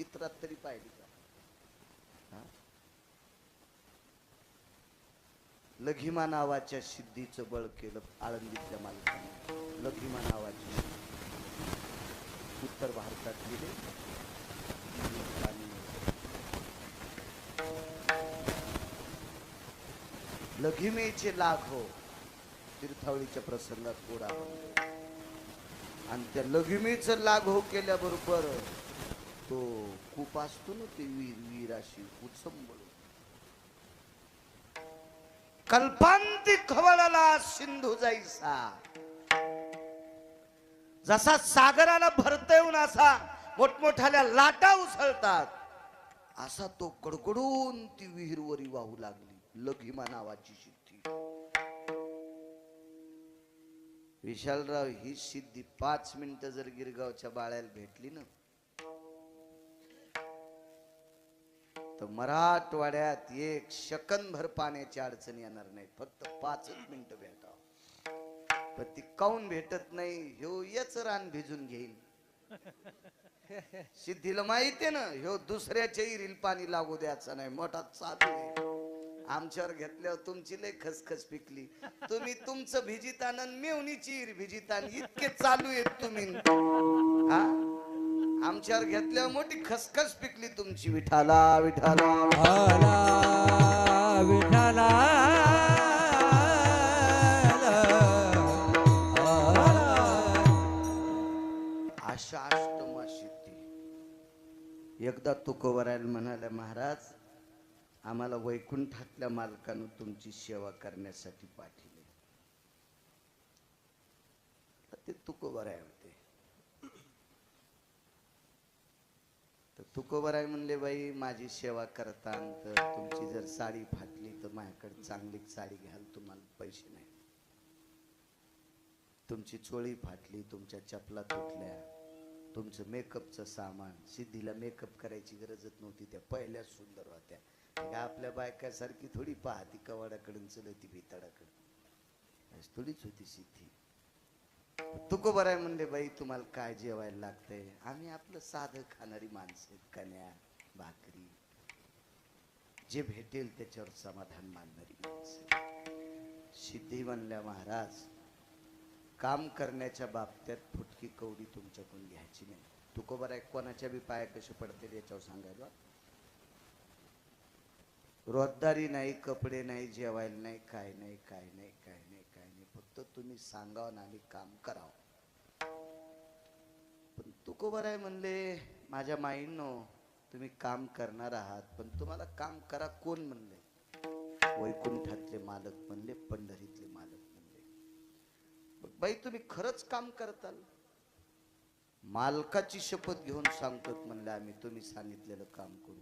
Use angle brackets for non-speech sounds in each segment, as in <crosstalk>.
चित्रात तरी पाहिली का? लघिमा नावाच्या सिद्धीचं बळ केलं आळंदीतल्या मालकाने. लघिमा नावाची उत्तर भारतात गेले लघिमेचे लाखो हो. तीर्थावळीच्या प्रसंगात गोडा. आणि त्या लघिमेचं लाग हो केल्याबरोबर तो खूप असतो ना ते वीर वीर अशी उत्संबळ कल्पांती खवळला सिंधू जाईसा जसा सागराला भरत येऊन असा मोठमोठ्याल्या लाटा उसळतात असा तो कडकडून ती विहीरवरी वाहू लागली लघिमा नावाची सिद्धी विशालराव ही सिद्धी पाच मिनिटं जर गिरगावच्या बाळ्याला भेटली ना तर मराठवाड्यात एक शकनभर पाण्याची अडचण येणार नाही फक्त पाचच मिनिटं भेटावं. पण ती काऊन भेटत नाही ह्यो येच रान भिजून घेईल <laughs> सिद्धीला माहितीये ना ह्यो दुसऱ्याच्या इरील पाणी लागू द्यायचं नाही मोठा चालू आहे. आमच्यावर घेतल्यावर तुमची लय खसखस पिकली. तुम्ही तुमचं भिजित आनंद मेवणीची इर भिजित इतके चालू आहेत तुम्ही. हा? आमच्यावर घेतल्यावर मोठी खसखस पिकली तुमची. विठाला विठाला. विठाला सिद्धी. एकदा तुकोबरायला म्हणाले महाराज आम्हाला वैकुंठातल्या मालकानं तुमची सेवा करण्यासाठी पाठवले तर ते तुकोबराय होते तर तुकोबराय म्हणले बाई माझी सेवा करता तुमची जर साडी फाटली तर माझ्याकडे चांगली साडी घ्याल तुम्हाला पैसे नाही. तुमची चोळी फाटली तुमच्या चपला तुटल्या तुमचं मेकअपचं सामान सिद्धीला मेकअप करायची गरजच नव्हती त्या पहिल्याच सुंदर होत्या. त्या आपल्या बायकासारखी थोडी पाहती कवाडाकडून चलती भिताडाकडून अशी थोडीच होती सिद्धी. तुको आहे म्हणले बाई तुम्हाला काय जेवायला लागतंय? आम्ही आपलं साधं खाणारी माणसं कन्या भाकरी. जे भेटेल त्याच्यावर समाधान मानणारी माणसं सिद्धी म्हणल्या महाराज काम करण्याच्या बाबतीत फुटकी कवडी तुमच्याकडून घ्यायची नाही. तुकोबर आहे कोणाच्या बी पाया कसे पडतील याच्यावर सांगायला रोजदारी नाही कपडे नाही जेवायला नाही काय नाही काय नाही फक्त तुम्ही सांगावं आणि आम्ही काम करावं. पण तुकोबर आहे म्हणले माझ्या माईंनो तुम्ही काम करणार आहात पण तुम्हाला काम करा कोण म्हणले? वैकुंठातले मालक म्हणले पंढरीतले मालक म्हणले. बाई तुम्ही खरंच काम करताल? मालकाची शपथ घेऊन सांगतो म्हणले आम्ही तुम्ही सांगितलेलं काम करू.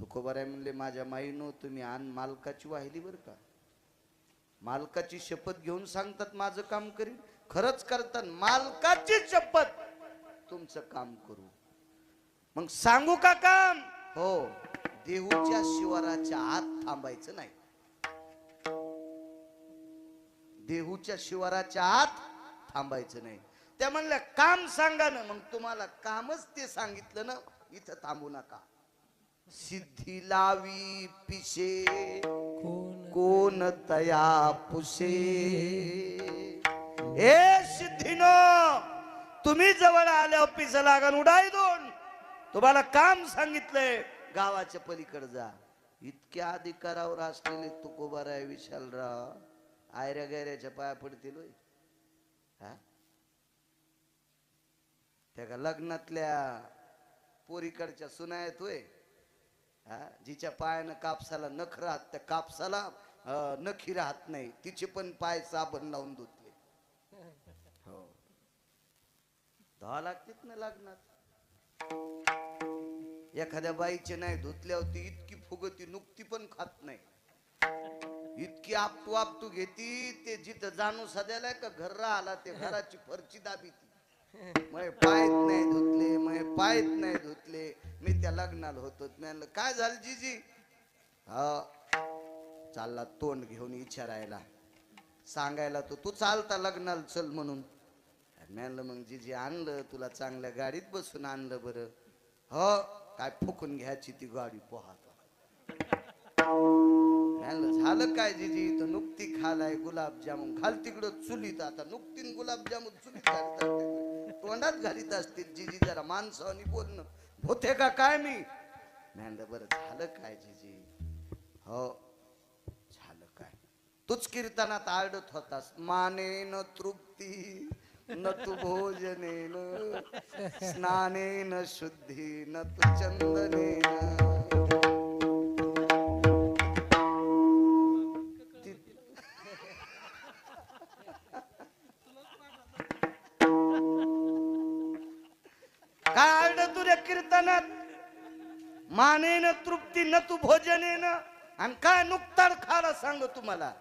तुकोबाराय म्हणले माझ्या माईनो तुम्ही आण मालकाची वाहिली बर का? मालकाची शपथ घेऊन सांगतात माझं काम करीन. खरंच करतात मालकाची शपथ. तुमचं काम करू. मग सांगू का काम? हो. देहूच्या शिवाराच्या आत थांबायचं नाही. देहूच्या शिवाराच्या आत थांबायचं नाही. त्या म्हणल्या काम सांगा ना. मग तुम्हाला कामच ते सांगितलं ना इथं थांबू नका. सिद्धी लावी पिशे. कोण तया पुसे? ए सिद्धीनो तुम्ही जवळ आले ऑफिस लागन उडाई दोन. तुम्हाला काम सांगितलंय गावाच्या पलीकडे जा. इतक्या अधिकारावर असलेले आहे विशालराव. आयऱ्या गैऱ्याच्या पाया पडतील हा? त्या का लग्नातल्या पोरीकडच्या सुना आहेत होय. हा? जिच्या पायानं कापसाला नख राहत त्या कापसाला नखी राहत नाही. तिचे पण पाय साबण लावून धुतले हो. धुवा लागतात ना लग्नात? एखाद्या बाईचे नाही धुतल्यावर ती इतकी फुगती नुकती पण खात नाही. इतकी आपटू आपटू घेती ते जिथं जाणू सध्याला का घर राहिला ते घराची फरची दाबी ती. मग पायत नाही धुतले मग पायत नाही धुतले. मी त्या लग्नाला होतो. म्हणलं काय झालं जीजी? हा चालला तोंड घेऊन विचारायला सांगायला तो तू चालता लग्नाला चल म्हणून. म्हणलं मग जीजी आणलं तुला चांगल्या गाडीत बसून आणलं बरं. हो काय फुकून घ्यायची ती गाडी पोहात झालं काय जिजी? इथं नुकती खालाय गुलाबजामुन. घाल तिकडं चुलीत आता. नुकतीन गुलाबजामुन चुलीत घालतात तोंडात घालीत असतील जिजी जरा माणसाने बोलणं. होते का काय मी? म्हणलं बरं झालं काय जिजी? हो झालं काय? तूच कीर्तनात आरडत होतास. मानेन तृप्ती न तू भोजनेन स्नानेन शुद्धी न तू चंदनेन. न तू भोजनेन आणि काय नुकताड खाला सांग तुम्हाला?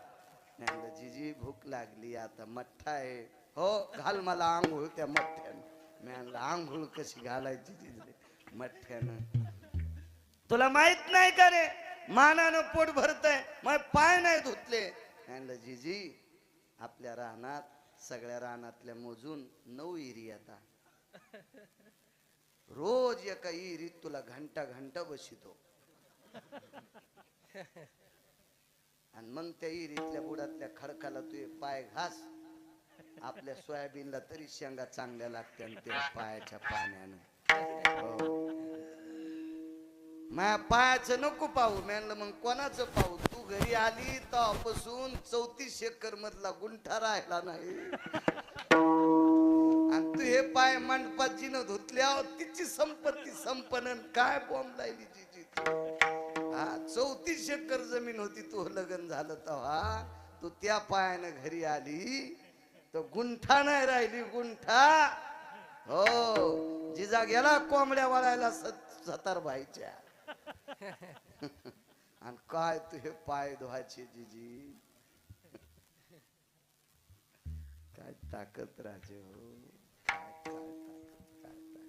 जीजी जिजी भूक लागली आता मठ्ठा आहे. हो घाल मला आंघोळ त्या मठ्ठ्यानं. मी आणलं आंघोळ कशी घालायची जिजले मठ्ठ्यानं. तुला माहीत नाही का रे? मानानं पोट भरतय. मग पाय नाही धुतले. म्हणलं जिजी आपल्या रानात सगळ्या रानातल्या मोजून नऊ इरी आता रोज एका इरीत तुला घंटा घंटा बसितो आणि मग त्या इरीतल्या बुडातल्या खडकाला तू एक पाय घास. आपल्या सोयाबीनला तरी शेंगा चांगल्या लागत्या आणि त्या पायाच्या पाण्यानं. हो. माया पायाचं नको पाहू. म्हणलं मग कोणाचं पाहू? तू घरी आली तेव्हापासून चौतीस एकर मधला गुंठा राहिला नाही. आणि तू हे पाय मंडपात जिनं धुतल्यावर तिची संपत्ती संपन्न काय बॉम्ब लायली तिची? हा चौतीस एकर जमीन होती तू लग्न झालं तेव्हा. तू त्या पायानं घरी आली. तर गुंठा नाही राहिली गुंठा. हो जिजा गेला कोंबड्या वळायला सतार व्हायच्या <laughs> आणि काय तू हे पाय धुवायचे जिजी? काय ताकद राजे हो. काय काय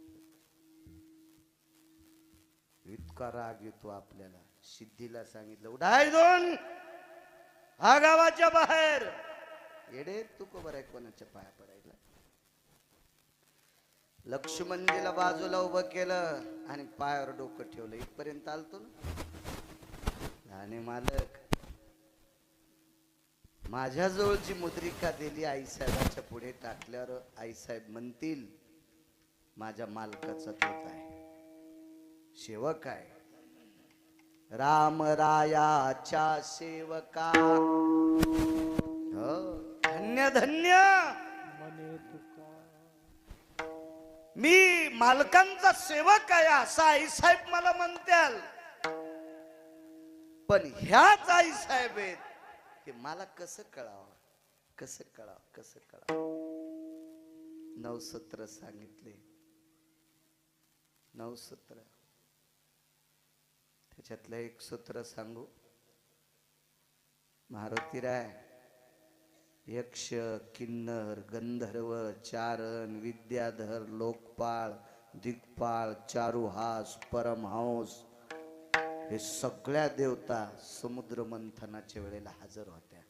इतका राग येतो आपल्याला. सिद्धीला सांगितलं उडाय दोन हा गावाच्या बाहेर! येडे तू को आहे कोणाच्या पाया पडायला. लक्ष्मणजीला बाजूला उभं केलं आणि पायावर डोकं ठेवलं. इथपर्यंत आलतो ना. आणि मालक माझ्या जवळची मुद्रिका दिली आईसाहेबाच्या पुढे टाकल्यावर आईसाहेब म्हणतील माझ्या मालकाचा तोत आहे. सेवक आहे. राम रायाच्या सेवका. धन्य धन्य. मी मालकांचा सेवक आहे असा आईसाहेब मला म्हणत्याल. पण ह्याच आईसाहेब आहेत हे मला कसं कळावं कसं कळावं कसं कळावं. नऊ सत्र सांगितले. नऊ सत्र त्याच्यातलं एक सूत्र सांगू. मारुती राय यक्ष किन्नर गंधर्व चारण विद्याधर लोकपाळ दिग्पाळ चारुहास परमहंस हे सगळ्या देवता समुद्र मंथनाच्या वेळेला हजर होत्या.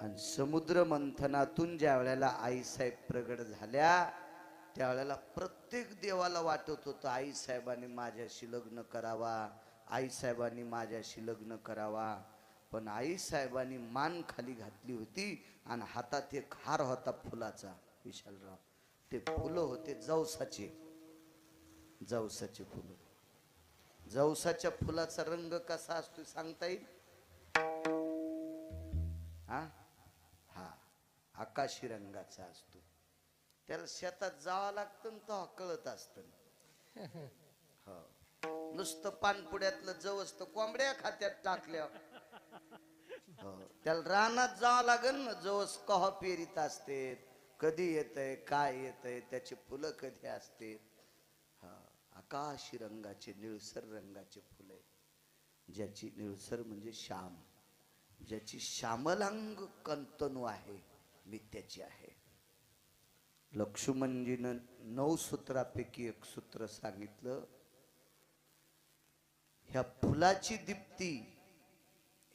आणि समुद्र मंथनातून ज्या वेळेला आईसाहेब प्रगट झाल्या त्यावेळेला प्रत्येक देवाला वाटत होतं आईसाहेबांनी माझ्याशी लग्न करावा आईसाहेबांनी माझ्याशी लग्न करावा. पण आईसाहेबांनी मान खाली घातली होती आणि हातात एक हार होता फुलाचा विशालराव. ते फुलं होते जवसाचे. जवसाचे फुलं. जवसाच्या फुलाचा रंग कसा असतो सांगता येईल? हा हा. आकाशी रंगाचा असतो. त्याला शेतात जावं लागतं तो कळत असत. हो. नुसतं पानपुड्यातलं जवस तर कोंबड्या खात्यात टाकल्या हो. त्याला रानात जावं लागेल ना जवस कह पेरीत असते कधी येतय काय येतंय त्याची फुलं कधी असते. हा. आकाशी रंगाचे निळसर रंगाचे फुले. ज्याची निळसर म्हणजे श्याम. ज्याची श्यामलांग कंतनू आहे मी त्याची आहे. लक्ष्मणजीनं नऊ सूत्रापैकी एक सूत्र सांगितलं. ह्या फुलाची दीप्ती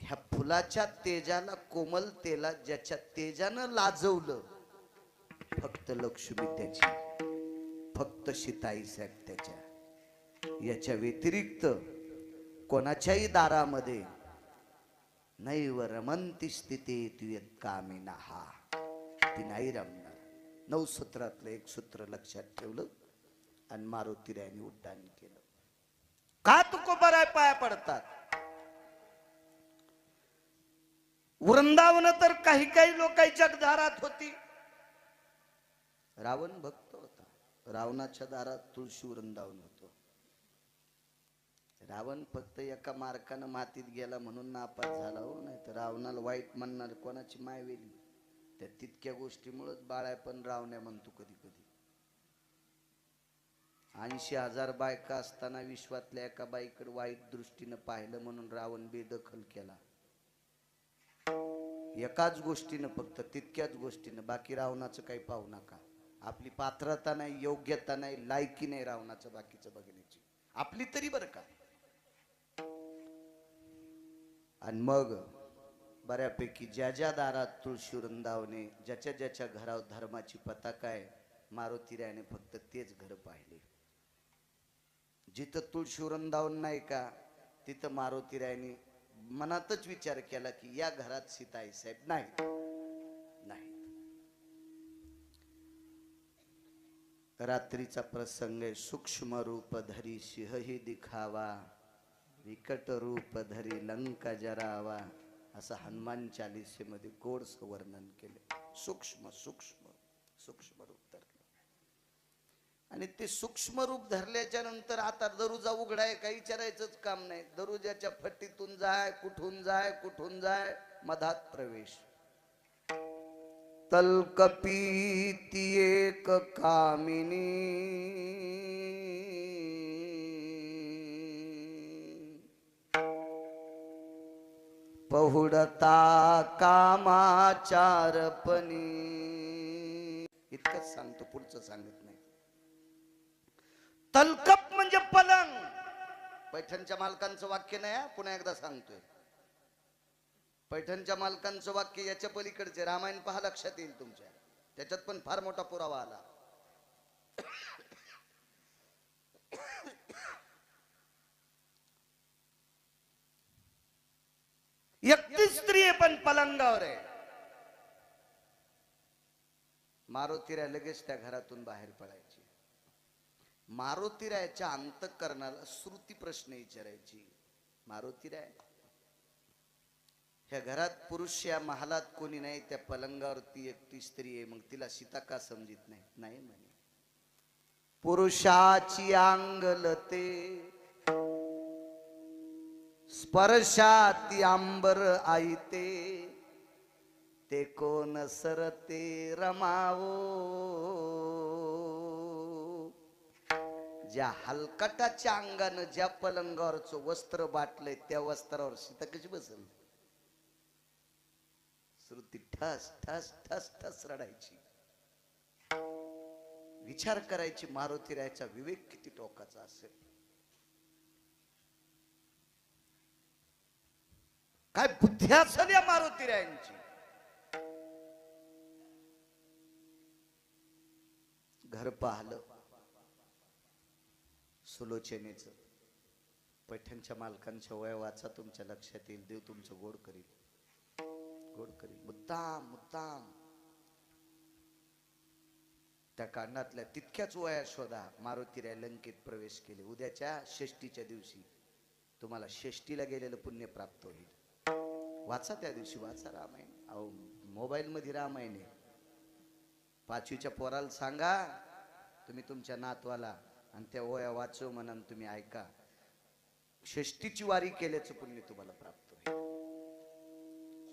ह्या फुलाच्या तेजाला कोमलतेला ज्याच्या तेजानं लाजवलं फक्त लक्ष्मी त्याची फक्त शिताई साहेब त्याच्या. याच्या व्यतिरिक्त कोणाच्याही दारामध्ये नैव रमंती स्थिती तुयत कामिना हा ती नाही रम नऊ सूत्रातलं एक सूत्र लक्षात ठेवलं आणि मारुतीरायाने उड्डाण केलं. का तुकोबाराय पाया पडतात. वृंदावन तर काही काही लोकांच्या दारात होती. रावण भक्त होता. रावणाच्या दारात तुळशी वृंदावन होतो. रावण फक्त एका मार्कानं मातीत गेला म्हणून नापास झाला हो नाही तर रावणाला वाईट म्हणणार कोणाची मायवेली त्या तितक्या गोष्टीमुळेच बाळाय पण रावण्या म्हणतो कधी कधी. ऐंशी हजार बायका असताना विश्वातल्या एका बाईकडे वाईट दृष्टीनं पाहिलं म्हणून रावण बेदखल केला. एकाच गोष्टीनं फक्त तितक्याच गोष्टीनं. बाकी रावणाचं काही पाहू नका. आपली पात्रता नाही योग्यता नाही लायकी नाही रावणाचं बाकीचं बघण्याची. आपली तरी बरं का? आणि मग बऱ्यापैकी ज्या ज्या दारात तुळशी वृंदावने ज्याच्या ज्याच्या घरावर धर्माची पताका आहे मारुतीरायाने फक्त तेच घर पाहिले. जिथं तुळशी वृंदावन नाही का तिथं मारुतीरायाने मनातच विचार केला की या घरात सीताई साहेब नाही नाही रात्रीचा प्रसंग आहे सूक्ष्म रूप धरी सिंहही दिखावा विकट रूप धरी लंका जरावा. असं हनुमान चालिसेमध्ये गोडस वर्णन केले. सूक्ष्म सूक्ष्म सूक्ष्म रूप धरलं. आणि ते सूक्ष्म रूप धरल्याच्या नंतर आता दरुजा उघडाय काही विचारायचंच काम नाही. दरुजाच्या फट्टीतून जाय कुठून जाय कुठून जाय मधात प्रवेश. तलकपी ती एक कामिनी. पहुडता कामाचारपणी इतकंच सांगतो पुढचं सांगत नाही. तलकप म्हणजे पलंग. पैठणच्या मालकांचं वाक्य नाही पुन्हा एकदा सांगतोय. पैठणच्या मालकांचं वाक्य याच्या पलीकडचे. रामायण पहा लक्षात येईल तुमच्या. त्याच्यात पण फार मोठा पुरावा आला. एकटी स्त्री आहे पण पलंगावर आहे. मारुतीरा लगेच त्या घरातून बाहेर पडायची. मारुतीरायाच्या अंतकरणाला श्रुती प्रश्न विचारायची. मारुतीराय ह्या घरात पुरुष या महालात कोणी नाही त्या पलंगावरती एकटी स्त्री आहे मग तिला सीता का समजित नाही? नाही म्हणे. पुरुषाची अंगलते स्पर्शाती आंबर आईते ते कोण सरते रमावो? ज्या हलकटाच्या अंगानं ज्या पलंगावरचं वस्त्र बाटलंय त्या वस्त्रावर सीता कशी बसल. श्रुती ठस ठस ठस ठस रडायची. विचार करायची मारुती रायचा विवेक किती टोकाचा असेल. काय बुद्धी असेल या मारुती रायांची? घर पाहलं. सुलोचनेच. पैठणच्या मालकांच्या वय वाचा तुमच्या लक्षात येईल देव तुमचं गोड करील. गोड करील. मुद्दाम मुद्दाम. त्या कानातल्या तितक्याच वया शोधा मारुतीऱ्या लंकेत प्रवेश केले. उद्याच्या षष्टीच्या दिवशी तुम्हाला षष्टीला गेलेलं पुण्य प्राप्त होईल. वाचा त्या दिवशी वाचा रामायण. अहो मोबाईलमध्ये रामायण आहे. पाचवीच्या पोराला सांगा तुम्ही तुमच्या नातवाला आणि त्या ओया वाचव म्हणून तुम्ही ऐका. षष्टीची वारी केल्याचं पुण्य तुम्हाला प्राप्त होईल.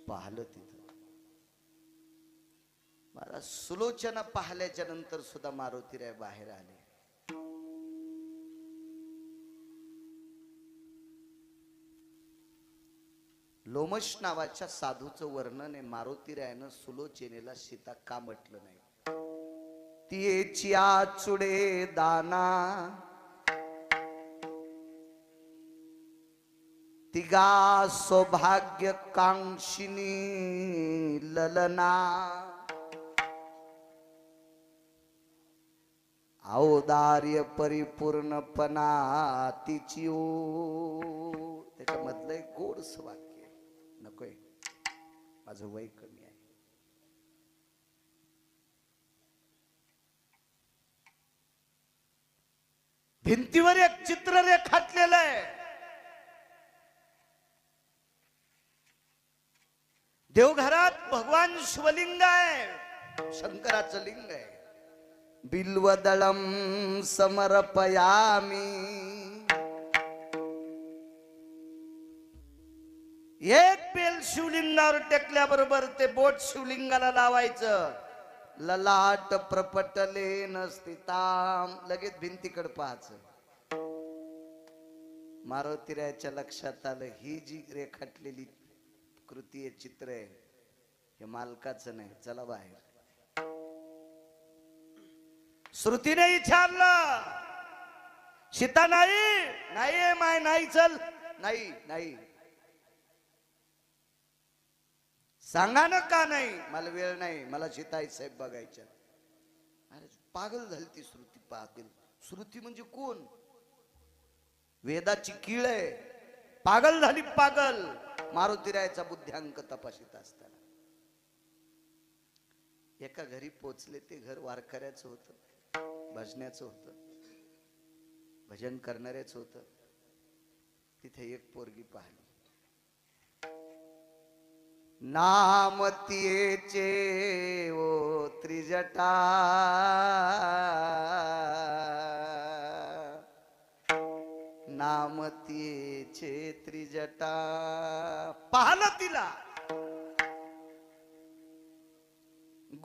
पाहलं तिथं. मला सुलोचना पाहिल्याच्या नंतर सुद्धा मारुतीराय बाहेर आले. लोमश नावाच्या साधूचं वर्णन आहे. मारुतीरायानं सुलोचनेला सीता का म्हटलं नाही? तियेची चुडे दाना. तिगा सौभाग्य कांक्षिनी ललना. औदार्य परिपूर्णपणा तिची ओ त्याच्यामधलं एक गोड वाक्य नकोय. माझं वय कमी आहे. भिंतीवर एक चित्र रेखाटलेलं आहे. देवघरात भगवान शिवलिंग आहे. शंकराचं लिंग आहे. बिल्वदळम समर्पयामी. एक बेल शिवलिंगावर टेकल्याबरोबर ते बोट शिवलिंगाला लावायचं. ललाट प्रपटले ताम. लगेच भिंतीकडे पाहायचं. मारुतीरायाच्या लक्षात आलं ही जी रेखाटलेली कृती आहे चित्र आहे हे मालकाचं नाही चला बाहेर. श्रुतीने विचारलं सीता नाही नाही माय नाही चल. नाही नाही. सांगा ना का नाही? मला वेळ नाही मला सीताई साहेब बघायच्या अरे पागल झाली ती श्रुती पागल. श्रुती म्हणजे कोण? वेदाची किळ आहे. पागल झाली पागल. मारुतीरायाचा बुद्ध्यांक तपासित असताना. एका घरी पोचले ते घर वारकऱ्याचं होतं. भजण्याचं होतं. भजन करणाऱ्याच होतं. तिथे एक पोरगी पाहिली. नामतीचे ओ त्रिजटा. नामतीचे त्रिजटा. पाहलं तिला.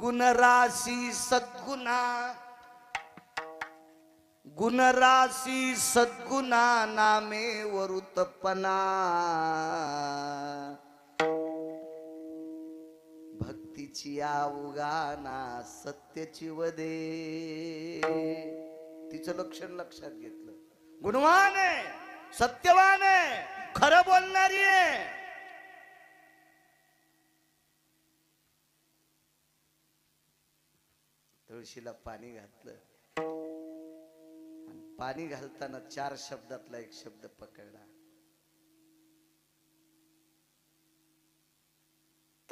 गुणराशी सद्गुणा. गुणराशी सद्गुणा नामे वरुतपणा. तिची अवगाना सत्यची वदे. तिचं लक्षण लक्षात घेतलं. गुणवान आहे सत्यवान आहे खरं बोलणारी आहे. तुळशीला पाणी घातलं. पाणी घालताना चार शब्दातला एक शब्द पकडला.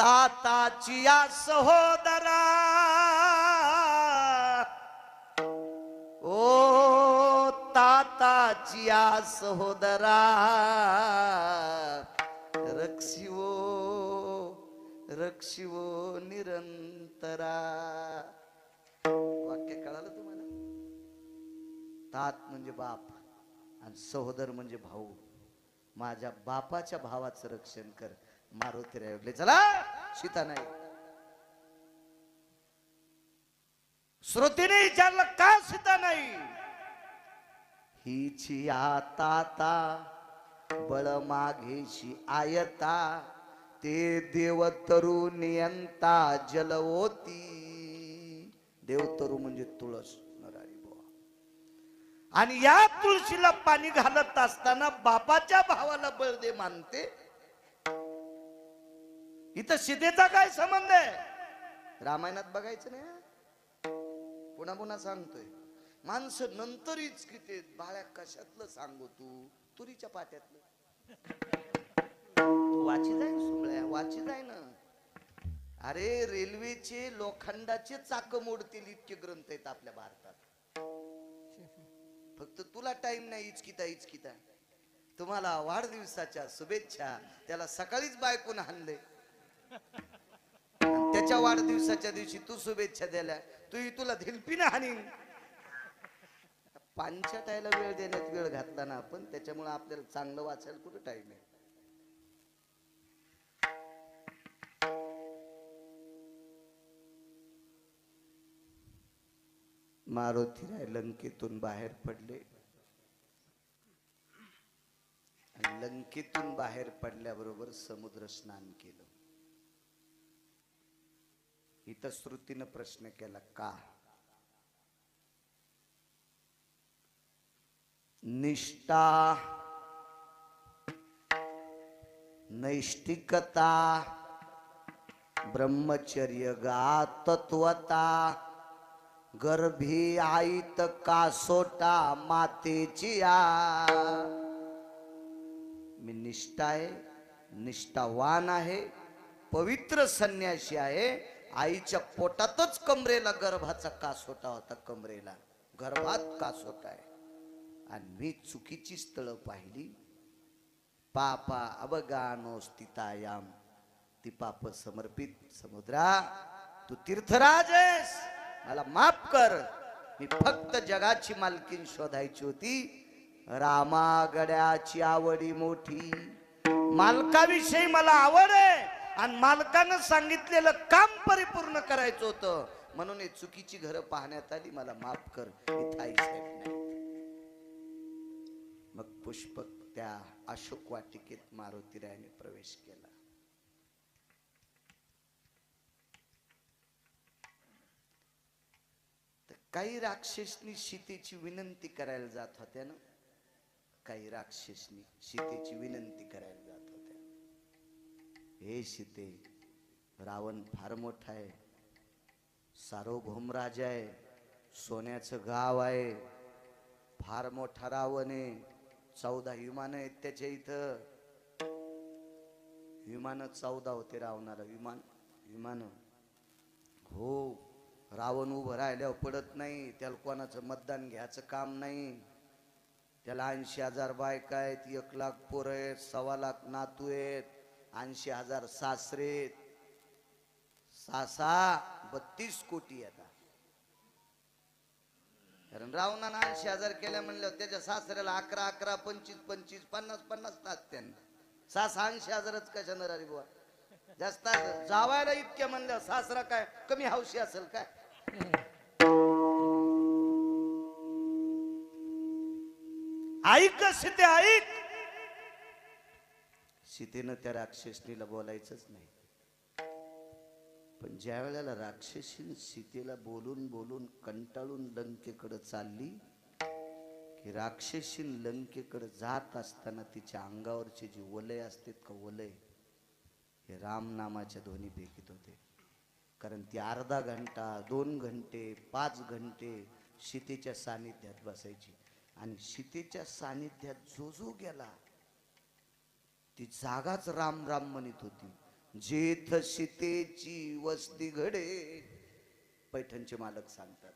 ताताची या सहोदरा. ओ ताताची या सहोदरा. रक्षिवो रक्षिवो निरंतरा. वाक्य कळालं तुम्हाला? तात म्हणजे बाप आणि सहोदर म्हणजे भाऊ. माझ्या बापाच्या भावाचं रक्षण कर. मारुती रायवले चला सीता नाही। श्रोतीने विचारलं का सीता नाही? हिची आता बळ मागेशी आयता ते देव तरु नियंता जलवोती। देवतरू म्हणजे तुळस आणि या तुळशीला पाणी घालत असताना बापाच्या भावाला बळ दे मानते इथं सीतेचा काय संबंध आहे? रामायणात बघायचं नाही पुन्हा पुन्हा सांगतोय. माणसं नंतरच किती बाळ्या कशातलं सांगू तू? तुरीच्या पाट्यातलं वाचित वाची जाय सुमळ्या? वाची जाय ना. अरे रेल्वेचे लोखंडाचे चाक मोडतील इतके ग्रंथ आहेत आपल्या भारतात. फक्त तुला टाइम नाही इचकिता इचकिता. तुम्हाला वाढदिवसाच्या शुभेच्छा. त्याला सकाळीच बायकून हाणले त्याच्या वाढदिवसाच्या दिवशी तू शुभेच्छा द्यायला. तू तुला धिलपीनं हाणीन पांचटायला वेळ देण्यात वेळ घातला ना आपण त्याच्यामुळे आपल्याला चांगलं वाचायला कुठं टाइम आहे? मारुतीराय लंकेतून बाहेर पडले. लंकेतून बाहेर पडल्याबरोबर समुद्र स्नान केलं. इथं श्रुतीनं प्रश्न केला का? निष्ठा नैष्टिकता ब्रह्मचर्य गा तत्वता गर्भी आईत कासोटा मातेची आ मी निष्ठा आहे निष्ठावान आहे पवित्र संन्यासी आहे आईच्या पोटातच कमरेला गर्भाचा कासोटा होता कमरेला. गर्भात कासोटा आहे आणि मी चुकीची स्थळं पाहिली. पापा अवगानो स्थितायाम ती पाप समर्पित. समुद्रा तू तीर्थराज आहेस. मला माफ कर. मी फक्त जगाची मालकीन शोधायची होती. रामागड्याची आवडी मोठी. मालकाविषयी मला आवड आहे. आणि मालकानं सांगितलेलं काम परिपूर्ण करायचं होतं. म्हणून हे चुकीची घरं पाहण्यात आली. मला माफ कर मग पुष्पक त्या अशोक वाटिकेत मारुती रायने प्रवेश केला. तर काही राक्षसनी सीतेची विनंती करायला जात होत्या ना? काही राक्षसनी सीतेची विनंती करायला हे सीते रावण फार मोठा आहे. सार्वभौम राजा आहे. सोन्याचं गाव आहे. फार मोठा रावण आहे. चौदा विमान आहेत त्याच्या इथं. विमान चौदा होते रावणाला. विमान विमान. हो रावण उभं राहिल्यावर पडत नाही. त्याला कोणाचं मतदान घ्यायचं काम नाही. त्याला ऐंशी हजार बायका आहेत. एक लाख पोरं आहेत. सव्वा लाख नातू आहेत. ऐंशी हजार सासरे. सासा बत्तीस कोटी आता. कारण रावणानं ऐंशी हजार केल्या म्हणल्यावर त्याच्या सासऱ्याला अकरा अकरा पंचवीस पंचवीस पन्नास पन्नास तास त्यांना. सास ऐंशी हजारच कशानं रे बुवा? जास्त जावायला इतक्या म्हणल्यावर सासरा काय? कमी हौशी असेल काय? ऐक सीते ऐक. सीतेनं त्या राक्षसनीला बोलायचंच नाही. पण ज्या वेळेला राक्षसीन सीतेला बोलून बोलून कंटाळून लंकेकडे चालली की राक्षसीन लंकेकडे जात असताना तिच्या अंगावरचे जे वलय असतात का वलय हे रामनामाच्या ध्वनी फेकीत होते. कारण ती अर्धा घंटा दोन घंटे पाच घंटे सीतेच्या सानिध्यात बसायची. आणि सीतेच्या सानिध्यात जो जो गेला ती जागाच राम राम म्हणत होती. जेथ सीतेची वस्ती घडे पैठणचे मालक सांगतात.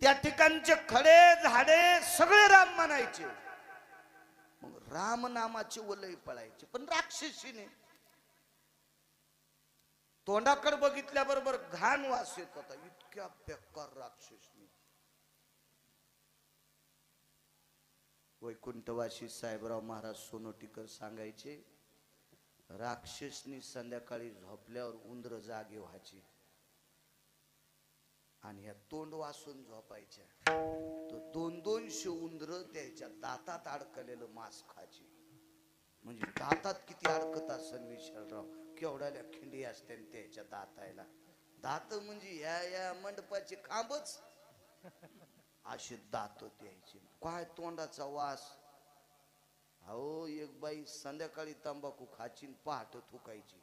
त्या ठिकाणचे खडे झाडे सगळे राम म्हणायचे. मग राम नामाचे वलय पळायचे. पण राक्षसीने तोंडाकडे बघितल्याबरोबर घाण वास येत होता. इतक्या बेकार राक्षसीने. वैकुंठवासी साहेबराव महाराज सोनोटीकर सांगायचे राक्षसनी संध्याकाळी झोपल्यावर उंदर जागे व्हायची आणि या तोंड वासून झोपायच्या. तो दोन दोनशे उंदर त्याच्या दातात अडकलेलं मांस खायचे. म्हणजे दातात किती अडकत असेल विशालराव? केवढ्याला खिंडी असते त्याच्या दातायला. दात म्हणजे या या मंडपाचे खांबच. अशी दात द्यायचे काय तोंडाचा वास. अहो एक बाई संध्याकाळी तंबाखू खाचीन पहाट थुकायची.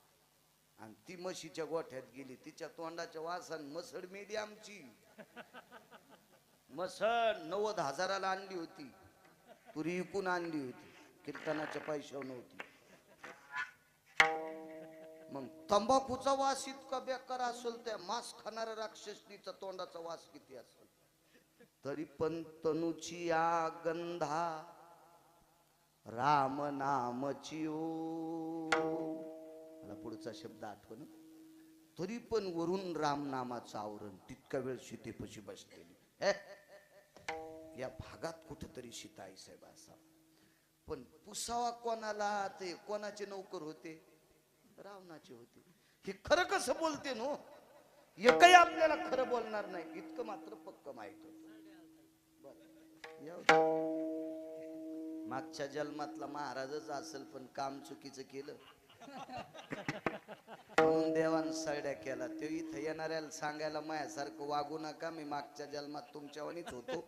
आणि ती म्हशीच्या गोठ्यात गेली. तिच्या तोंडाच्या वासान मसड मेली आमची. मसड नव्वद हजाराला आणली होती. पुरी इकून आणली होती. कीर्तनाच्या पैशावर नव्हती. मग तंबाखूचा वास इतका बेकार असेल त्या मांस खाणाऱ्या राक्षसनीचा तोंडाचा वास किती असेल? तरी पण तनुची या गंधा. राम नामची ओ. मला पुढचा शब्द आठवण. तरी पण वरून राम नामाचं आवरण. तितका वेळ सीतेपशी बसलेली. या भागात कुठेतरी सीताई साहेब असा पण पुसावा कोणाला ते कोणाचे नौकर होते? रावणाचे होते. हे खरं कसं बोलते नो? एकही आपल्याला खरं बोलणार नाही. इतकं मात्र पक्क माहीत होत. मागच्या जन्मातला महाराजच असेल पण काम चुकीचं केलं. म्हणून देवान सड्या केला. तो इथं येणाऱ्याला सांगायला माझ्यासारखं वागू नका मी मागच्या जन्मात तुमच्यावानीच होतो.